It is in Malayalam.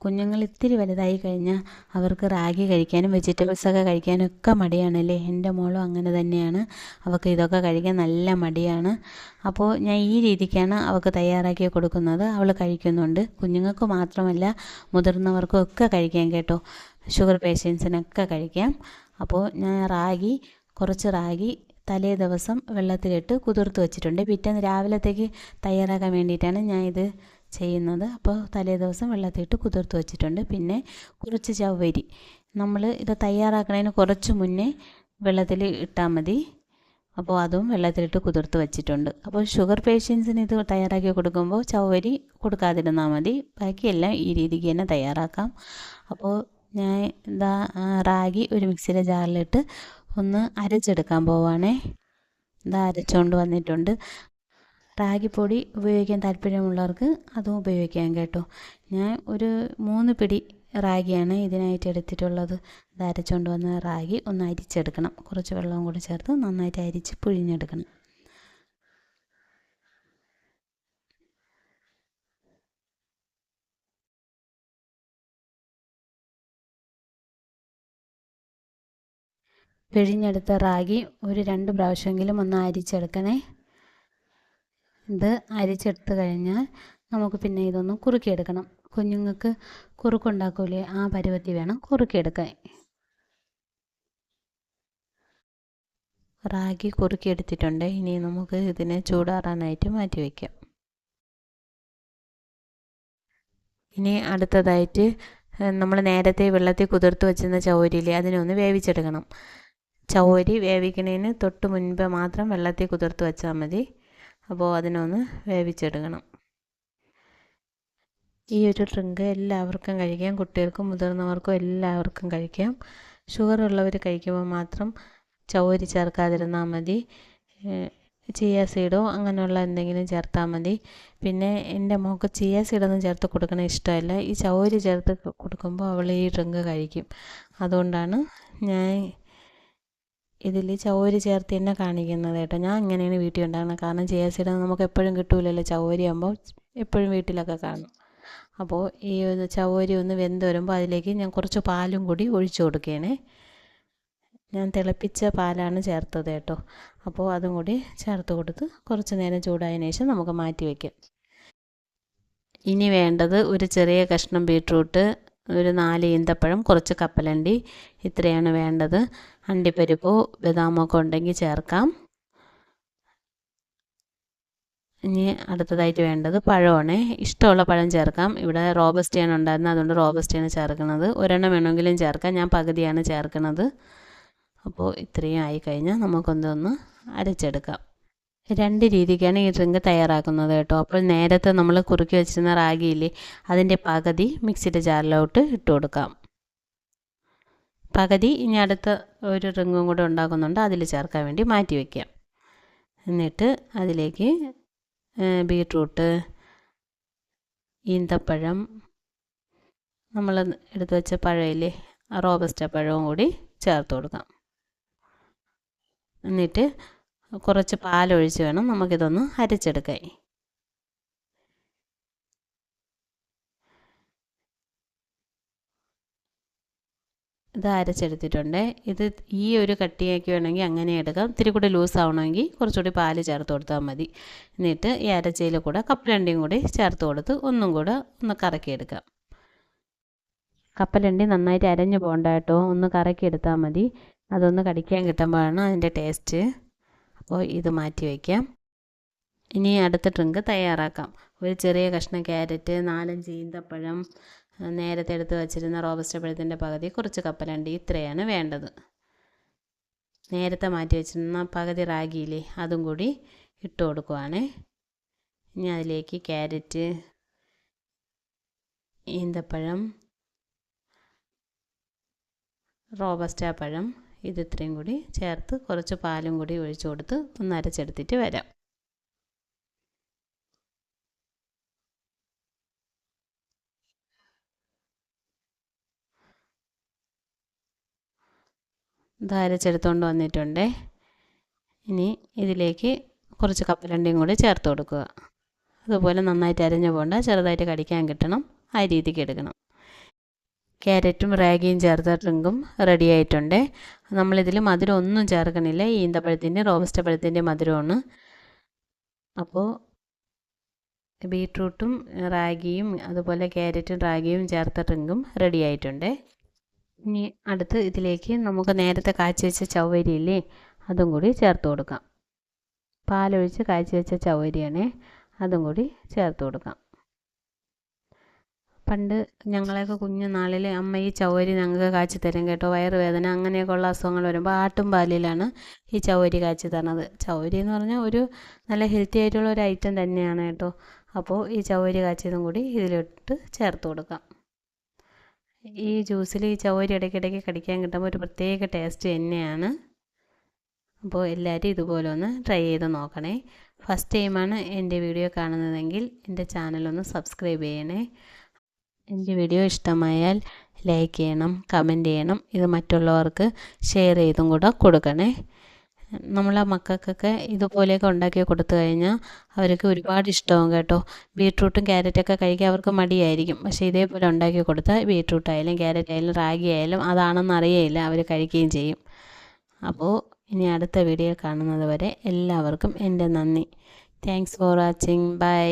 കുഞ്ഞുങ്ങൾ ഇത്തിരി വലുതായി കഴിഞ്ഞാൽ അവർക്ക് റാഗി കഴിക്കാനും വെജിറ്റബിൾസൊക്കെ കഴിക്കാനും ഒക്കെ മടിയാണല്ലേ? എന്റെ മോളും അങ്ങനെ തന്നെയാണ്. അവൾക്ക് ഇതൊക്കെ കഴിക്കാൻ നല്ല മടിയാണ്. അപ്പോൾ ഞാൻ ഈ രീതിക്കാണ് അവൾക്ക് തയ്യാറാക്കി കൊടുക്കുന്നത്. അവൾ കഴിക്കുന്നുണ്ട്. കുഞ്ഞുങ്ങൾക്ക് മാത്രമല്ല മുതിർന്നവർക്കും ഒക്കെ കഴിക്കാം കേട്ടോ. ഷുഗർ പേഷ്യൻസിനൊക്കെ കഴിക്കാം. അപ്പോൾ ഞാൻ റാഗി കുറച്ച് റാഗി തലേ ദിവസം വെള്ളത്തിലിട്ട് കുതിർത്ത് വെച്ചിട്ടുണ്ട്. പിറ്റേന്ന് രാവിലത്തേക്ക് തയ്യാറാക്കാൻ വേണ്ടിയിട്ടാണ് ഞാൻ ഇത് ചെയ്യുന്നത്. അപ്പോൾ തലേ ദിവസം വെള്ളത്തിട്ട് കുതിർത്ത് വെച്ചിട്ടുണ്ട്. പിന്നെ കുറച്ച് ചവ്വരി. നമ്മൾ ഇത് തയ്യാറാക്കുന്നതിന് കുറച്ച് മുന്നേ വെള്ളത്തിൽ ഇട്ടാൽ മതി. അപ്പോൾ അതും വെള്ളത്തിലിട്ട് കുതിർത്ത് വെച്ചിട്ടുണ്ട്. അപ്പോൾ ഷുഗർ പേഷ്യൻസിന് ഇത് തയ്യാറാക്കി കൊടുക്കുമ്പോൾ ചവ്വരി കൊടുക്കാതിരുന്നാൽ മതി. ബാക്കിയെല്ലാം ഈ രീതിക്ക് തന്നെ തയ്യാറാക്കാം. അപ്പോൾ ഞാൻ എന്താ റാഗി ഒരു മിക്സിയുടെ ജാറിലിട്ട് ഒന്ന് അരച്ചെടുക്കാൻ പോവാണേ. ഇതാ അരച്ചുകൊണ്ട് വന്നിട്ടുണ്ട്. റാഗിപ്പൊടി ഉപയോഗിക്കാൻ താല്പര്യമുള്ളവർക്ക് അതും ഉപയോഗിക്കാം കേട്ടോ. ഞാൻ ഒരു മൂന്ന് പിടി റാഗിയാണ് ഇതിനായിട്ട് എടുത്തിട്ടുള്ളത്. അത് അരച്ചുകൊണ്ട് വന്ന റാഗി ഒന്ന് അരിച്ചെടുക്കണം. കുറച്ച് വെള്ളവും കൂടി ചേർത്ത് നന്നായിട്ട് അരിച്ച് പുഴിഞ്ഞെടുക്കണം. പിഴിഞ്ഞെടുത്ത റാഗി ഒരു രണ്ട് പ്രാവശ്യമെങ്കിലും ഒന്ന് അരിച്ചെടുക്കണേ. ഇത് അരിച്ചെടുത്ത് കഴിഞ്ഞാൽ നമുക്ക് പിന്നെ ഇതൊന്ന് കുറുക്കിയെടുക്കണം. കുഞ്ഞുങ്ങൾക്ക് കുറുക്കുണ്ടാക്കൂലേ ആ പരുവത്തി വേണം കുറുക്കിയെടുക്കാൻ. റാഗി കുറുക്കിയെടുത്തിട്ടുണ്ട്. ഇനി നമുക്ക് ഇതിനെ ചൂടാറാനായിട്ട് മാറ്റി വയ്ക്കാം ഇനി അടുത്തതായിട്ട് നമ്മൾ നേരത്തെ വെള്ളത്തിൽ കുതിർത്ത് വെച്ചിരുന്ന ചൗരിയില്ലേ അതിനൊന്ന് വേവിച്ചെടുക്കണം. ചൗരി വേവിക്കുന്നതിന് തൊട്ട് മുൻപ് മാത്രം വെള്ളത്തിൽ കുതിർത്ത് വെച്ചാൽ മതി. അപ്പോൾ അതിനൊന്ന് വേവിച്ചെടുക്കണം. ഈ ഒരു ഡ്രിങ്ക് എല്ലാവർക്കും കഴിക്കാം. കുട്ടികൾക്കും മുതിർന്നവർക്കും എല്ലാവർക്കും കഴിക്കാം. ഷുഗർ ഉള്ളവർ കഴിക്കുമ്പോൾ മാത്രം ചവരി ചേർക്കാതിരുന്നാൽ മതി. ചിയ സീഡോ അങ്ങനെയുള്ള എന്തെങ്കിലും ചേർത്താൽ മതി. പിന്നെ എന്റെ മോൾക്ക് ചിയ സീഡൊന്നും ചേർത്ത് കൊടുക്കണ ഇഷ്ടമല്ല. ഈ ചവരി ചേർത്ത് കൊടുക്കുമ്പോൾ അവൾ ഈ ഡ്രിങ്ക് കഴിക്കും. അതുകൊണ്ടാണ് ഞാൻ ഇതിൽ ചവരി ചേർത്ത് തന്നെ കാണിക്കുന്നത് കേട്ടോ. ഞാൻ ഇങ്ങനെയാണ് വീട്ടിൽ ഉണ്ടാകുന്നത് കാരണം ജെ എസ് സിയുടെ നമുക്ക് എപ്പോഴും കിട്ടൂലല്ലോ ചവരി ആകുമ്പോൾ എപ്പോഴും വീട്ടിലൊക്കെ കാണും. അപ്പോൾ ഈ ഒന്ന് ചവരി ഒന്ന് വെന്ത് വരുമ്പോൾ അതിലേക്ക് ഞാൻ കുറച്ച് പാലും കൂടി ഒഴിച്ചു കൊടുക്കുകയാണേ. ഞാൻ തിളപ്പിച്ച പാലാണ് ചേർത്തത് കേട്ടോ. അപ്പോൾ അതും കൂടി ചേർത്ത് കൊടുത്ത് കുറച്ച് നേരം ചൂടായതിനു ശേഷം നമുക്ക് മാറ്റി വയ്ക്കാം. ഇനി വേണ്ടത് ഒരു ചെറിയ കഷ്ണം ബീട്രൂട്ട് ഒരു നാല് ഈന്തപ്പഴം കുറച്ച് കപ്പലണ്ടി ഇത്രയാണ് വേണ്ടത്. അണ്ടിപ്പരിപ്പോ ബദാമൊക്കെ ഉണ്ടെങ്കിൽ ചേർക്കാം. ഇനി അടുത്തതായിട്ട് വേണ്ടത് പഴമാണ്. ഇഷ്ടമുള്ള പഴം ചേർക്കാം. ഇവിടെ റോബസ്റ്റിയാണ് ഉണ്ടായിരുന്നത് അതുകൊണ്ട് റോബസ്റ്റിയാണ് ചേർക്കുന്നത്. ഒരെണ്ണം വേണമെങ്കിലും ചേർക്കാം. ഞാൻ പകുതിയാണ് ചേർക്കുന്നത്. അപ്പോൾ ഇത്രയും ആയി കഴിഞ്ഞാൽ നമുക്കൊന്നൊന്ന് അരച്ചെടുക്കാം. രണ്ട് രീതിക്കാണ് ഈ ഡ്രിങ്ക് തയ്യാറാക്കുന്നത് കേട്ടോ. അപ്പോൾ നേരത്തെ നമ്മൾ കുറുക്കി വെച്ചിരുന്ന റാഗിയില്ലേ അതിന്റെ പകുതി മിക്സിയുടെ ജാറിലോട്ട് ഇട്ട് കൊടുക്കാം. പകുതി ഇനി അടുത്ത ഒരു ഡ്രിങ്കും കൂടെ ഉണ്ടാക്കുന്നുണ്ട് അതിൽ ചേർക്കാൻ വേണ്ടി മാറ്റി വയ്ക്കാം എന്നിട്ട് അതിലേക്ക് ബീട്രൂട്ട് ഈന്തപ്പഴം നമ്മൾ എടുത്തു വെച്ച പഴമില്ലേ റോബസ്റ്റ പഴവും കൂടി ചേർത്ത് കൊടുക്കാം. എന്നിട്ട് കുറച്ച് പാലൊഴിച്ച് വേണം നമുക്കിതൊന്ന് അരച്ചെടുക്കാൻ. ഇത് അരച്ചെടുത്തിട്ടുണ്ട്. ഇത് ഈ ഒരു കട്ടിയാക്കി വേണമെങ്കിൽ അങ്ങനെ എടുക്കാം. ഇത്തിരി കൂടി ലൂസ് ആവണമെങ്കിൽ കുറച്ചുകൂടി പാൽ ചേർത്ത് കൊടുത്താൽ മതി. എന്നിട്ട് ഈ അരച്ചയിൽ കൂടെ കപ്പലണ്ടിയും കൂടി ചേർത്ത് കൊടുത്ത് ഒന്നും കൂടെ ഒന്ന് കറക്കിയെടുക്കാം. കപ്പലണ്ടി നന്നായിട്ട് അരഞ്ഞു പോകണ്ട കേട്ടോ. ഒന്ന് കറക്കിയെടുത്താൽ മതി. അതൊന്ന് കടിക്കാൻ കിട്ടുമ്പോഴാണ് അതിന്റെ ടേസ്റ്റ്. അപ്പോൾ ഇത് മാറ്റി വയ്ക്കാം. ഇനി അടുത്ത ഡ്രിങ്ക് തയ്യാറാക്കാം. ഒരു ചെറിയ കഷ്ണം ക്യാരറ്റ് നാലഞ്ച് ഈന്തപ്പഴം നേരത്തെ എടുത്ത് വച്ചിരുന്ന റോബസ്റ്റ പഴത്തിന്റെ പകുതി കുറച്ച് കപ്പലണ്ടി ഇത്രയാണ് വേണ്ടത്. നേരത്തെ മാറ്റി വെച്ചിരുന്ന പകുതി റാഗിയിലേ അതും കൂടി ഇട്ട് കൊടുക്കുവാണേ. ഇനി അതിലേക്ക് ക്യാരറ്റ് ഈന്തപ്പഴം റോബസ്റ്റ പഴം ഇത് ഇത്രയും കൂടി ചേർത്ത് കുറച്ച് പാലും കൂടി ഒഴിച്ചു കൊടുത്ത് ഒന്ന് അരച്ചെടുത്തിട്ട് വരാം. ഇത് അരച്ചെടുത്തുകൊണ്ട് വന്നിട്ടുണ്ട്. ഇനി ഇതിലേക്ക് കുറച്ച് കപ്പലണ്ടിയും കൂടി ചേർത്ത് കൊടുക്കുക. അതുപോലെ നന്നായിട്ട് അരഞ്ഞു പോകണ്ട ചെറുതായിട്ട് കടിക്കാൻ കിട്ടണം ആ രീതിക്ക് എടുക്കണം. ക്യാരറ്റും റാഗിയും ചേർത്ത ഡ്രിങ്കും റെഡി ആയിട്ടുണ്ട്. നമ്മളിതിൽ മധുരം ഒന്നും ചേർക്കണില്ല ഈന്തപ്പഴത്തിന്റെ റോബസ്റ്റ പഴത്തിന്റെ മധുരമാണ്. അപ്പോൾ ബീട്രൂട്ടും റാഗിയും അതുപോലെ ക്യാരറ്റും റാഗിയും ചേർത്ത ഡ്രിങ്കും റെഡി ആയിട്ടുണ്ട്. ഇനി അടുത്ത് ഇതിലേക്ക് നമുക്ക് നേരത്തെ കാച്ചി വെച്ച ചവ്വരിയില്ലേ അതും കൂടി ചേർത്ത് കൊടുക്കാം. പാലൊഴിച്ച് കാച്ചി വെച്ച ചവ്വരിയാണേ അതും കൂടി ചേർത്ത് കൊടുക്കാം. പണ്ട് ഞങ്ങളെയൊക്കെ കുഞ്ഞുനാളിൽ അമ്മ ഈ ചവരി ഞങ്ങൾക്ക് കാച്ചി തരും കേട്ടോ. വയറുവേദന അങ്ങനെയൊക്കെ ഉള്ള അസുഖങ്ങൾ വരുമ്പോൾ ആട്ടും പാലിലാണ് ഈ ചവരി കാച്ചി തരണത്. ചവരി എന്ന് പറഞ്ഞാൽ ഒരു നല്ല ഹെൽത്തി ആയിട്ടുള്ള ഒരു ഐറ്റം തന്നെയാണ് കേട്ടോ. അപ്പോൾ ഈ ചവരി കാച്ചിയതും കൂടി ഇതിലിട്ട് ചേർത്ത് കൊടുക്കാം. ഈ ജ്യൂസിൽ ഈ ചവരി ഇടയ്ക്കിടയ്ക്ക് കടിക്കാൻ കിട്ടുമ്പോൾ ഒരു പ്രത്യേക ടേസ്റ്റ് തന്നെയാണ്. അപ്പോൾ എല്ലാവരും ഇതുപോലെ ഒന്ന് ട്രൈ ചെയ്ത് നോക്കണേ. ഫസ്റ്റ് ടൈമാണ് എന്റെ വീഡിയോ കാണുന്നതെങ്കിൽ എന്റെ ചാനലൊന്ന് സബ്സ്ക്രൈബ് ചെയ്യണേ. എന്റെ വീഡിയോ ഇഷ്ടമായാൽ ലൈക്ക് ചെയ്യണം കമന്റ് ചെയ്യണം. ഇത് മറ്റുള്ളവർക്ക് ഷെയർ ചെയ്തും കൂടെ കൊടുക്കണേ. നമ്മളെ മക്കൾക്കൊക്കെ ഇതുപോലെയൊക്കെ ഉണ്ടാക്കി കൊടുത്തു കഴിഞ്ഞാൽ അവർക്ക് ഒരുപാട് ഇഷ്ടമാവും കേട്ടോ. ബീട്രൂട്ടും ക്യാരറ്റൊക്കെ കഴിക്കാൻ അവർക്ക് മടിയായിരിക്കും. പക്ഷേ ഇതേപോലെ ഉണ്ടാക്കി കൊടുത്താൽ ബീട്രൂട്ട് ആയാലും ക്യാരറ്റ് ആയാലും റാഗി ആയാലും അതാണെന്ന് അറിയയില്ല. അവർ കഴിക്കുകയും ചെയ്യും. അപ്പോൾ ഇനി അടുത്ത വീഡിയോ കാണുന്നത് വരെ എല്ലാവർക്കും എന്റെ നന്ദി. Thanks for watching bye